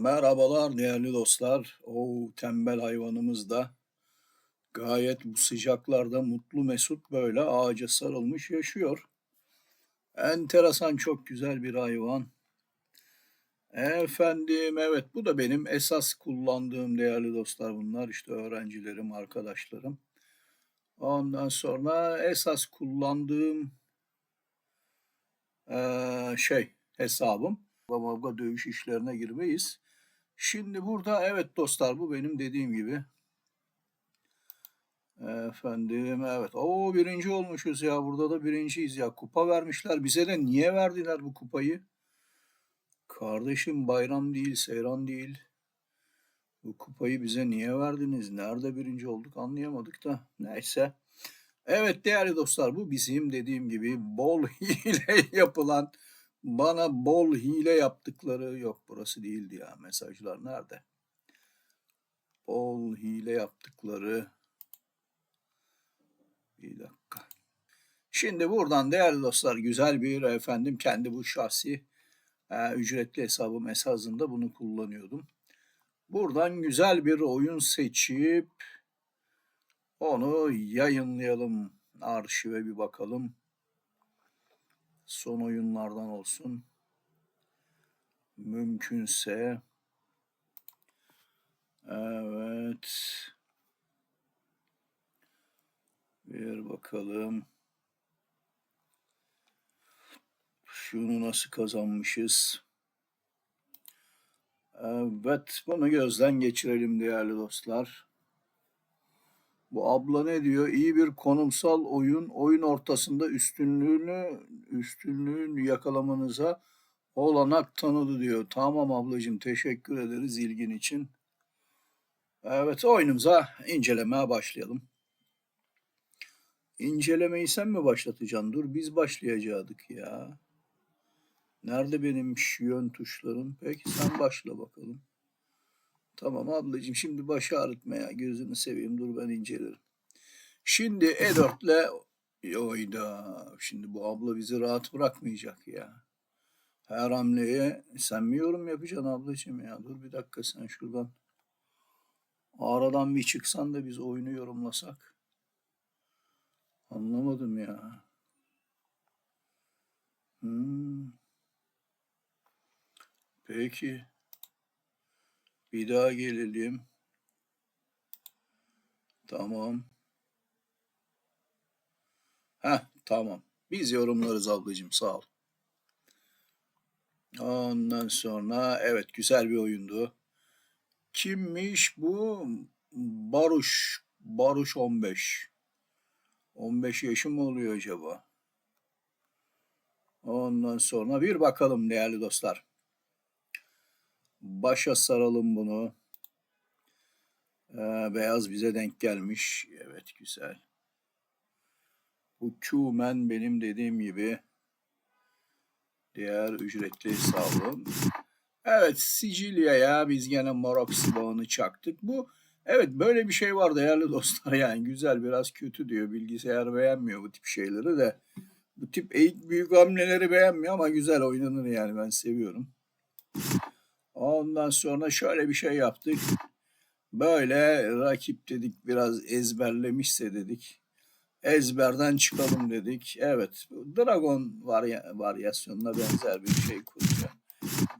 Merhabalar değerli dostlar. O tembel hayvanımız da gayet bu sıcaklarda mutlu mesut böyle ağaca sarılmış yaşıyor. Enteresan çok güzel bir hayvan. Efendim evet bu da benim esas kullandığım değerli dostlar bunlar işte öğrencilerim, arkadaşlarım. Ondan sonra esas kullandığım eee, şey hesabım. Babamla dövüş işlerine girmeyiz. Şimdi burada evet dostlar bu benim dediğim gibi. Efendim evet. o birinci olmuşuz ya. Burada da birinciyiz ya. Kupa vermişler. Bize de niye verdiler bu kupayı? Kardeşim bayram değil, seyran değil. Bu kupayı bize niye verdiniz? Nerede birinci olduk anlayamadık da. Neyse. Evet değerli dostlar bu bizim dediğim gibi bol hile yapılan bana bol hile yaptıkları yok burası değildi ya mesajlar nerede? Bol hile yaptıkları bir dakika. Şimdi buradan değerli dostlar güzel bir efendim kendi bu şahsi e, ücretli hesabım esasında bunu kullanıyordum. Buradan güzel bir oyun seçip onu yayınlayalım. Arşive bir bakalım. Son oyunlardan olsun. Mümkünse. Evet. Bir bakalım. Şunu nasıl kazanmışız? Evet, bunu gözden geçirelim değerli dostlar. Bu abla ne diyor? İyi bir konumsal oyun, oyun ortasında üstünlüğünü, üstünlüğün yakalamanıza olanak tanıdı diyor. Tamam ablacığım, teşekkür ederiz ilgin için. Evet, oyunumuza incelemeye başlayalım. İncelemeyi sen mi başlatacaksın? Dur biz başlayacaktık ya. Nerede benim yön tuşlarım? Peki sen başla bakalım. Tamam ablacığım şimdi başı ağrıtmaya gözünü seveyim dur ben incelerim. Şimdi E4'le oyda şimdi bu abla bizi rahat bırakmayacak ya. Her hamleye sen mi yorum yapacaksın ablacığım ya? Dur bir dakika sen şuradan aradan bir çıksan da biz oyunu yorumlasak. Anlamadım ya. Hmm. Peki. Bir daha gelelim. Tamam. Heh, tamam. Biz yorumlarız ablacığım sağ ol. Ondan sonra evet güzel bir oyundu. Kimmiş bu? Baruş. Baruş 15. 15 yaşım oluyor acaba? Ondan sonra bir bakalım değerli dostlar. Başa saralım bunu. Ee, beyaz bize denk gelmiş. Evet güzel. Bu Qmen benim dediğim gibi diğer ücretli hesabım. Evet Sicilya'ya biz gene Morox bağını çaktık. Bu evet böyle bir şey var değerli dostlar yani güzel biraz kötü diyor. Bilgisayar beğenmiyor bu tip şeyleri de. Bu tip eğik büyük hamleleri beğenmiyor ama güzel oynanır yani ben seviyorum. Ondan sonra şöyle bir şey yaptık. Böyle rakip dedik biraz ezberlemişse dedik. Ezberden çıkalım dedik. Evet Dragon varya varyasyonuna benzer bir şey kuracağım.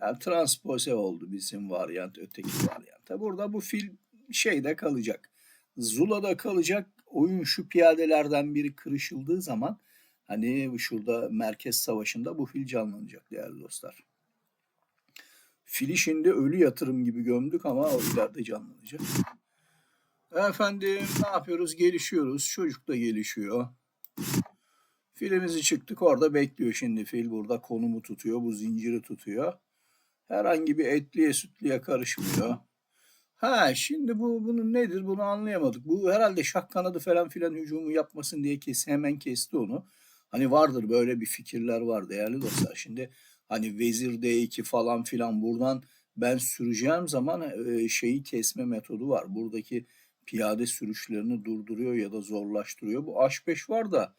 Yani transpose oldu bizim varyant öteki varyanta. Burada bu fil şeyde kalacak. Zula'da kalacak. Oyun şu piyadelerden biri kırışıldığı zaman hani şurada merkez savaşında bu fil canlanacak değerli dostlar. Fili şimdi ölü yatırım gibi gömdük ama o ileride canlanacak. Efendim ne yapıyoruz? Gelişiyoruz. Çocuk da gelişiyor. Filimizi çıktık orada bekliyor şimdi fil burada konumu tutuyor. Bu zinciri tutuyor. Herhangi bir etliye sütliye karışmıyor. Ha şimdi bu bunun nedir bunu anlayamadık. Bu herhalde şah kanadı falan filan hücumu yapmasın diye kesi hemen kesti onu. Hani vardır böyle bir fikirler var değerli dostlar. Şimdi hani vezir D2 falan filan buradan ben süreceğim zaman e, şeyi kesme metodu var. Buradaki piyade sürüşlerini durduruyor ya da zorlaştırıyor. Bu H5 var da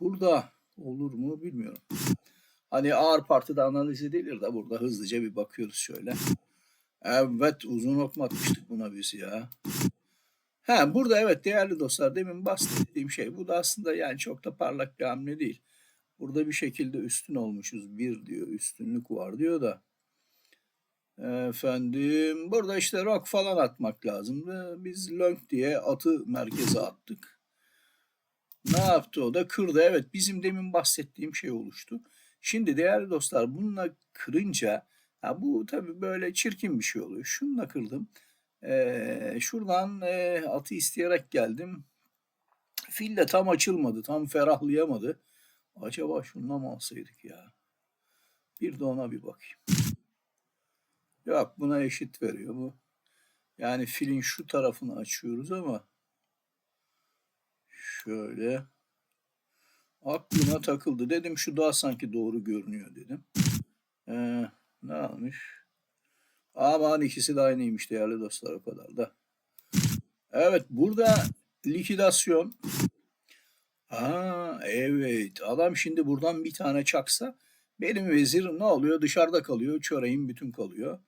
burada olur mu bilmiyorum. Hani ağır partide analiz edilir de burada hızlıca bir bakıyoruz şöyle. Evet uzun okma atmıştık buna biz ya. Ha burada evet değerli dostlar demin bahsettiğim şey bu da aslında yani çok da parlak bir hamle değil. Burada bir şekilde üstün olmuşuz. Bir diyor üstünlük var diyor da. Efendim burada işte rock falan atmak lazımdı. Biz lönk diye atı merkeze attık. Ne yaptı o da? Kırdı. Evet bizim demin bahsettiğim şey oluştu. Şimdi değerli dostlar bununla kırınca ha bu tabii böyle çirkin bir şey oluyor. Şununla kırdım. Ee, şuradan e, atı isteyerek geldim. Fil de tam açılmadı. Tam ferahlayamadı. Acaba şununla mı alsaydık ya? Bir de ona bir bakayım. Yok buna eşit veriyor bu. Yani filin şu tarafını açıyoruz ama şöyle aklıma takıldı. Dedim şu daha sanki doğru görünüyor dedim. Ee, ne almış? Aman ikisi de aynıymış değerli dostlar o kadar da. Evet burada likidasyon. Aa evet adam şimdi buradan bir tane çaksa benim vezir ne oluyor dışarıda kalıyor çöreğim bütün kalıyor.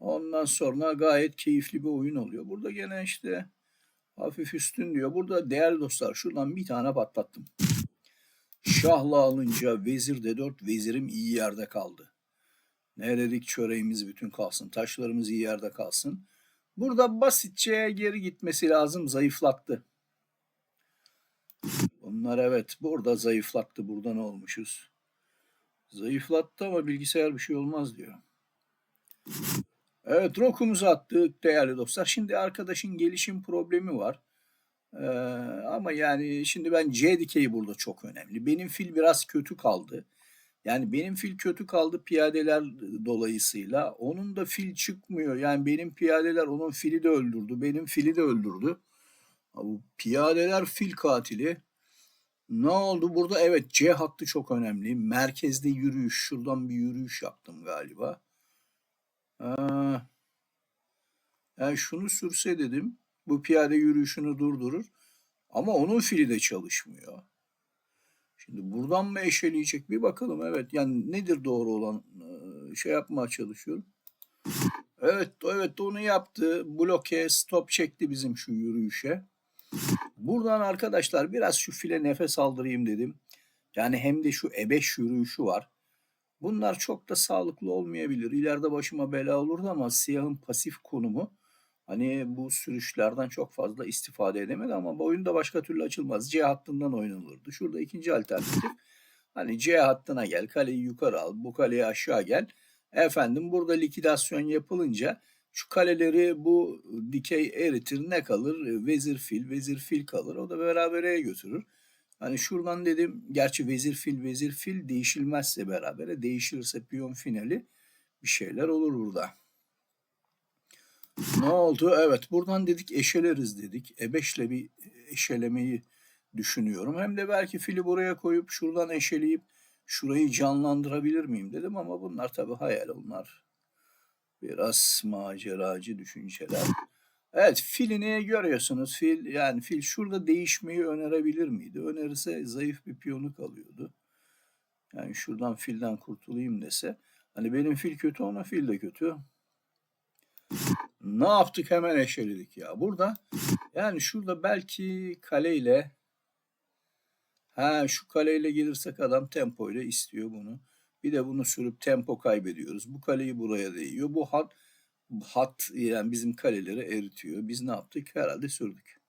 Ondan sonra gayet keyifli bir oyun oluyor. Burada gene işte hafif üstün diyor. Burada değerli dostlar şuradan bir tane patlattım. Şahla alınca vezir de dört vezirim iyi yerde kaldı. Ne dedik çöreğimiz bütün kalsın. Taşlarımız iyi yerde kalsın. Burada basitçe geri gitmesi lazım. Zayıflattı. Bunlar evet burada zayıflattı. Burada ne olmuşuz? Zayıflattı ama bilgisayar bir şey olmaz diyor. Evet rokumuzu attık değerli dostlar. Şimdi arkadaşın gelişim problemi var. Ee, ama yani şimdi ben C dikeyi burada çok önemli. Benim fil biraz kötü kaldı. Yani benim fil kötü kaldı piyadeler dolayısıyla. Onun da fil çıkmıyor. Yani benim piyadeler onun fili de öldürdü. Benim fili de öldürdü. Bu piyadeler fil katili. Ne oldu? Burada evet C hattı çok önemli. Merkezde yürüyüş. Şuradan bir yürüyüş yaptım galiba. Ee, yani şunu sürse dedim. Bu piyade yürüyüşünü durdurur. Ama onun fili de çalışmıyor. Şimdi buradan mı eşeleyecek bir bakalım. Evet yani nedir doğru olan şey yapmaya çalışıyorum. Evet evet onu yaptı. Bloke stop çekti bizim şu yürüyüşe. Buradan arkadaşlar biraz şu file nefes aldırayım dedim. Yani hem de şu ebeş yürüyüşü var. Bunlar çok da sağlıklı olmayabilir. İleride başıma bela olurdu ama siyahın pasif konumu hani bu sürüşlerden çok fazla istifade edemedi ama bu oyunda başka türlü açılmaz. C hattından oynanılırdı. Şurada ikinci alternatif. Hani C hattına gel, kaleyi yukarı al, bu kaleyi aşağı gel. Efendim burada likidasyon yapılınca şu kaleleri bu dikey eritir ne kalır? Vezir fil, vezir fil kalır. O da berabereye götürür. Hani şuradan dedim gerçi vezir fil vezir fil değişilmezse berabere değişirse piyon finali bir şeyler olur burada. Ne oldu? Evet buradan dedik eşeleriz dedik. E5'le bir eşelemeyi düşünüyorum. Hem de belki fili buraya koyup şuradan eşeleyip şurayı canlandırabilir miyim dedim ama bunlar tabii hayal onlar. Biraz maceracı düşünceler. Evet filini görüyorsunuz. Fil yani fil şurada değişmeyi önerebilir miydi? Önerirse zayıf bir piyonu kalıyordu. Yani şuradan filden kurtulayım dese. Hani benim fil kötü ona fil de kötü. Ne yaptık hemen eşeledik ya. Burada yani şurada belki kaleyle ha şu kaleyle gelirsek adam tempo ile istiyor bunu. Bir de bunu sürüp tempo kaybediyoruz. Bu kaleyi buraya değiyor. Bu hat hat yani bizim kaleleri eritiyor. Biz ne yaptık? Herhalde sürdük.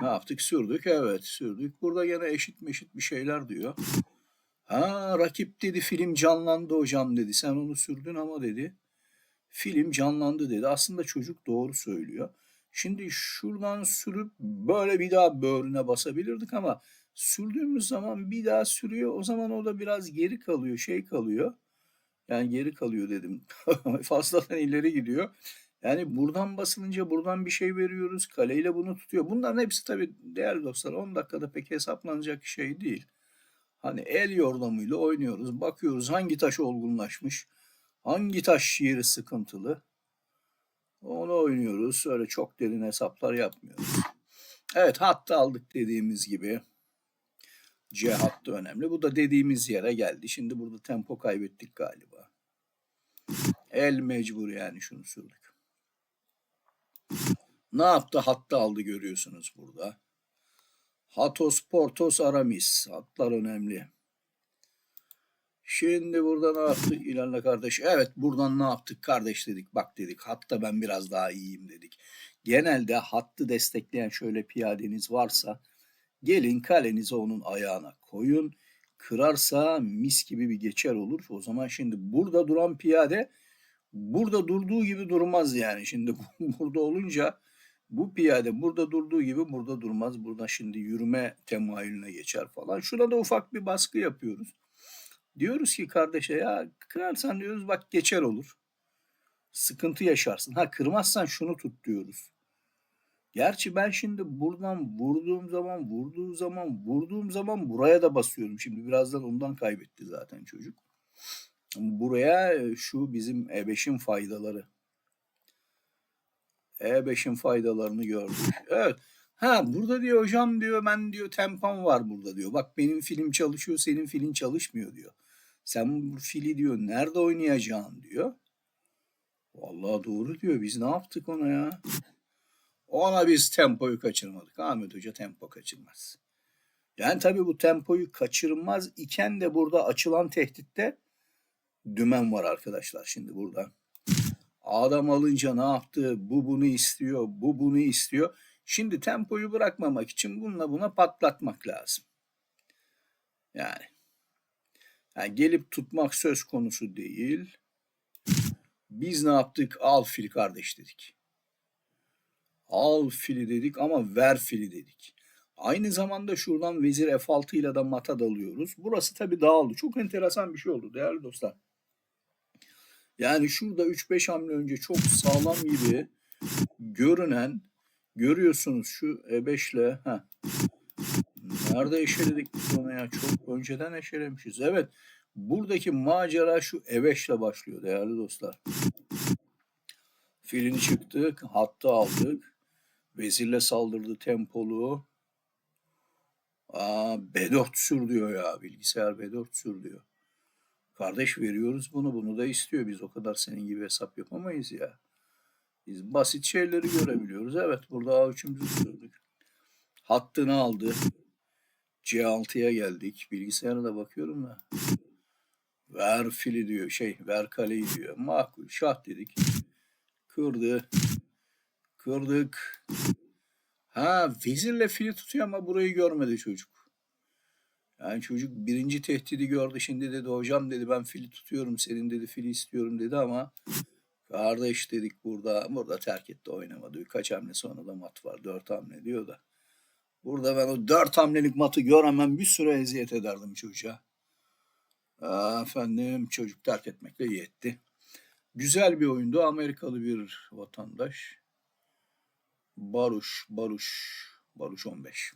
Ne yaptık? Sürdük. Evet sürdük. Burada gene eşit meşit bir şeyler diyor. Ha rakip dedi film canlandı hocam dedi. Sen onu sürdün ama dedi. Film canlandı dedi. Aslında çocuk doğru söylüyor. Şimdi şuradan sürüp böyle bir daha böğrüne basabilirdik ama sürdüğümüz zaman bir daha sürüyor. O zaman o da biraz geri kalıyor, şey kalıyor. Yani geri kalıyor dedim. Fazladan ileri gidiyor. Yani buradan basılınca buradan bir şey veriyoruz. Kaleyle bunu tutuyor. Bunların hepsi tabii değerli dostlar 10 dakikada pek hesaplanacak şey değil. Hani el yordamıyla oynuyoruz. Bakıyoruz hangi taş olgunlaşmış. Hangi taş yeri sıkıntılı. Onu oynuyoruz. Öyle çok derin hesaplar yapmıyoruz. Evet hatta aldık dediğimiz gibi. C hattı önemli. Bu da dediğimiz yere geldi. Şimdi burada tempo kaybettik galiba. El mecbur yani şunu sürdük. Ne yaptı? Hatta aldı görüyorsunuz burada. Hatos, Portos, Aramis. Hatlar önemli. Şimdi burada ne yaptık İlhan'la kardeş? Evet buradan ne yaptık kardeş dedik. Bak dedik hatta ben biraz daha iyiyim dedik. Genelde hattı destekleyen şöyle piyadeniz varsa gelin kalenizi onun ayağına koyun. Kırarsa mis gibi bir geçer olur. O zaman şimdi burada duran piyade burada durduğu gibi durmaz yani. Şimdi burada olunca bu piyade burada durduğu gibi burada durmaz. Burada şimdi yürüme temayülüne geçer falan. Şurada ufak bir baskı yapıyoruz. Diyoruz ki kardeşe ya kırarsan diyoruz bak geçer olur. Sıkıntı yaşarsın. Ha kırmazsan şunu tut diyoruz. Gerçi ben şimdi buradan vurduğum zaman, vurduğum zaman, vurduğum zaman buraya da basıyorum. Şimdi birazdan ondan kaybetti zaten çocuk. Buraya e, şu bizim E5'in faydaları. E5'in faydalarını gördük. Evet. Ha burada diyor hocam diyor ben diyor tempom var burada diyor. Bak benim film çalışıyor senin filin çalışmıyor diyor. Sen bu fili diyor nerede oynayacaksın diyor. Vallahi doğru diyor. Biz ne yaptık ona ya? Ona biz tempoyu kaçırmadık. Ahmet Hoca tempo kaçırmaz. Yani tabii bu tempoyu kaçırmaz iken de burada açılan tehditte dümen var arkadaşlar şimdi burada. Adam alınca ne yaptı? Bu bunu istiyor, bu bunu istiyor. Şimdi tempoyu bırakmamak için bununla buna patlatmak lazım. Yani, yani gelip tutmak söz konusu değil. Biz ne yaptık? Al fil kardeş dedik. Al fili dedik ama ver fili dedik. Aynı zamanda şuradan vezir F6 ile de mata dalıyoruz. Burası tabii dağıldı. Çok enteresan bir şey oldu değerli dostlar. Yani şurada 3-5 hamle önce çok sağlam gibi görünen görüyorsunuz şu E5 ile. Nerede eşeledik biz onu ya? Çok önceden eşelemişiz. Evet. Buradaki macera şu E5 ile başlıyor değerli dostlar. Filini çıktık. Hattı aldık. Vezirle saldırdı tempolu. Aa, B4 sür diyor ya. Bilgisayar B4 sür diyor. Kardeş veriyoruz bunu. Bunu da istiyor. Biz o kadar senin gibi hesap yapamayız ya. Biz basit şeyleri görebiliyoruz. Evet burada A3'ümüzü sürdük. Hattını aldı. C6'ya geldik. Bilgisayara da bakıyorum da. Ver fili diyor. Şey ver kaleyi diyor. Makul. Şah dedik. Kırdı. Kırdık. Ha vezirle fili tutuyor ama burayı görmedi çocuk. Yani çocuk birinci tehdidi gördü. Şimdi dedi hocam dedi ben fili tutuyorum. Senin dedi fili istiyorum dedi ama kardeş dedik burada. Burada terk etti oynamadı. Birkaç hamle sonra da mat var. Dört hamle diyor da. Burada ben o dört hamlelik matı göremem bir süre eziyet ederdim çocuğa. Efendim çocuk terk etmekle yetti. Güzel bir oyundu. Amerikalı bir vatandaş. Baruş, Baruş, Baruş 15.